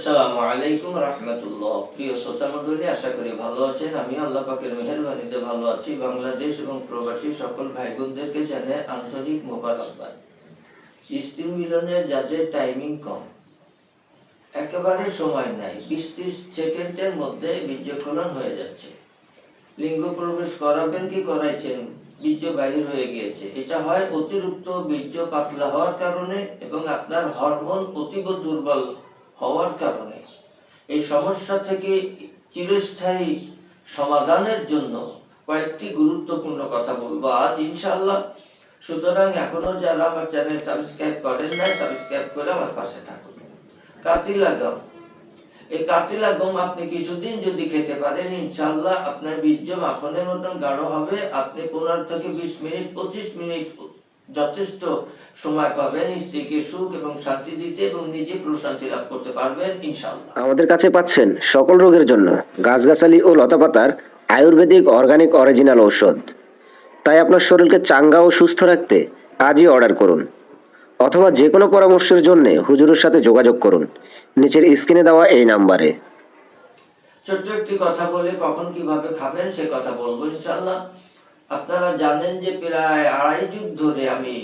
আসসালামু আলাইকুম একেবারে সময় নাই। বিশ সেকেন্ডের মধ্যে বীর্যফলন হয়ে যাচ্ছে। লিঙ্গ প্রবেশ করাবেন কি করাইছেন? বীর্য বাহির হয়ে গিয়েছে। এটা হয় অতিরিক্ত বীর্য পাতলা হওয়ার কারণে এবং আপনার হরমোন অতীব দুর্বল হওয়ার কারণে। এই সমস্যা থেকে চিরস্থায়ী সমাধানের জন্য কয়েকটি গুরুত্বপূর্ণ কথা বলব আজ, ইনশাআল্লাহ। সুতরাং এখনও যারা আমার চ্যানেল সাবস্ক্রাইব করেন নাই, সাবস্ক্রাইব করে আমার পাশে থাকুন। কাতিলা গম এই কাতিলা গম আপনি কিছুদিন যদি খেতে পারেন ইনশাল্লাহ আপনার বীর্য মাখনের মতন গাঢ় হবে। আপনি পনেরো থেকে বিশ মিনিট, পঁচিশ মিনিট যথেষ্ট সময় পাবেন স্ত্রীকে সুখ এবং শান্তি দিতে এবং নিজে প্রশান্তি লাভ করতে পারবেন ইনশাআল্লাহ। আমাদের কাছে পাচ্ছেন সকল রোগের জন্য গাছগাছালি ও লতাপাতার আয়ুর্বেদিক অর্গানিক অরিজিনাল ঔষধ। তাই আপনার শরীরকে চাঙ্গা ও সুস্থ রাখতে আজই অর্ডার করুন। অথবা যে কোনো পরামর্শের জন্য হুজুরের সাথে যোগাযোগ করুন। নিচের স্ক্রিনে দেওয়া এই নাম্বারে। ছোট্ট একটি কথা বলে কখন কীভাবে খাবেন সে কথা বলব ইনশাল্লাহ আপনারা জানেন যে প্রায় আড়াই যুগ ধরে আমি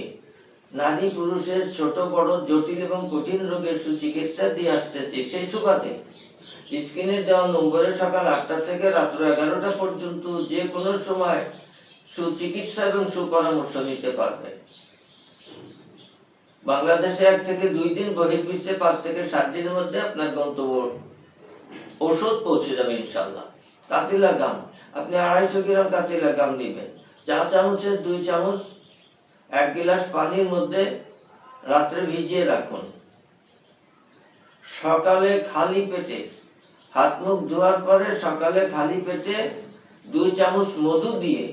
নারী পুরুষের ছোট, বড়, জটিল এবং কঠিন রোগের সুচিকিৎসা দিয়ে আসতেছি। সেই সুবাদে স্ক্রিনে দেওয়া নম্বরে সকাল আটটা থেকে রাত্র এগারোটা পর্যন্ত যে কোনো সময় সুচিকিৎসা এবং সুপরামর্শ নিতে পারবে বাংলাদেশে এক থেকে দুই দিন, বহির্বিশ্বে পাঁচ থেকে সাত দিনের মধ্যে আপনার গন্তব্য ওষুধ পৌঁছে যাবে ইনশাল্লাহ কাতিলা গাম। আপনি আড়াইশো গ্রাম কাতিলা গাম নেবেন। চা চামচের দুই চামচ, এক গিলাস পানির মধ্যে রাত্রে ভিজিয়ে রাখুন। সকালে খালি পেটে, হাত মুখ ধোয়ার পরে সকালে খালি পেটে দুই চামচ মধু দিয়ে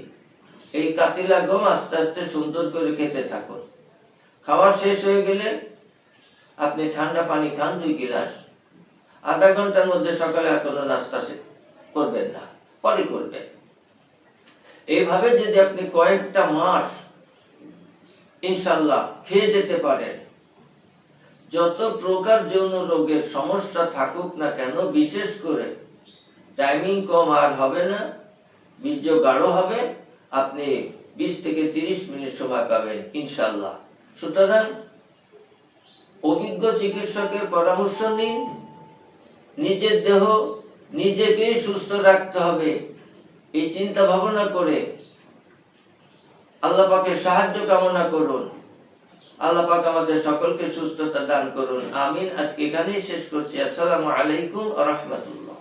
এই কাতিলা গম আস্তে আস্তে সুন্দর করে খেতে থাকুন। খাওয়া শেষ হয়ে গেলে আপনি ঠান্ডা পানি খান দুই গিলাস। আধা ঘণ্টার মধ্যে সকালে আর কোনো নাস্তা করবেন না, পরে করবেন। এইভাবে যদি আপনি কয়েকটা মাস ইনশাল্লাহ খেয়ে যেতে পারেন, যত প্রকার যৌন রোগের সমস্যা থাকুক না কেন, বিশেষ করে টাইমিং কম আর হবে না, বীর্য গাঢ় হবে, আপনি বিশ থেকে তিরিশ মিনিট সময় পাবেন ইনশাল্লাহ। সুতরাং অভিজ্ঞ চিকিৎসকের পরামর্শ নিন, নিজের দেহ নিজেকেই সুস্থ রাখতে হবে। এই চিন্তা ভাবনা করে আল্লাহ পাকের সাহায্য কামনা করুন। আল্লাহ পাক আমাদের সকলকে সুস্থতা দান করুন। আমিন। আজকে এখানেই শেষ করছি। আসসালামু আলাইকুম রহমতুল্লাহ।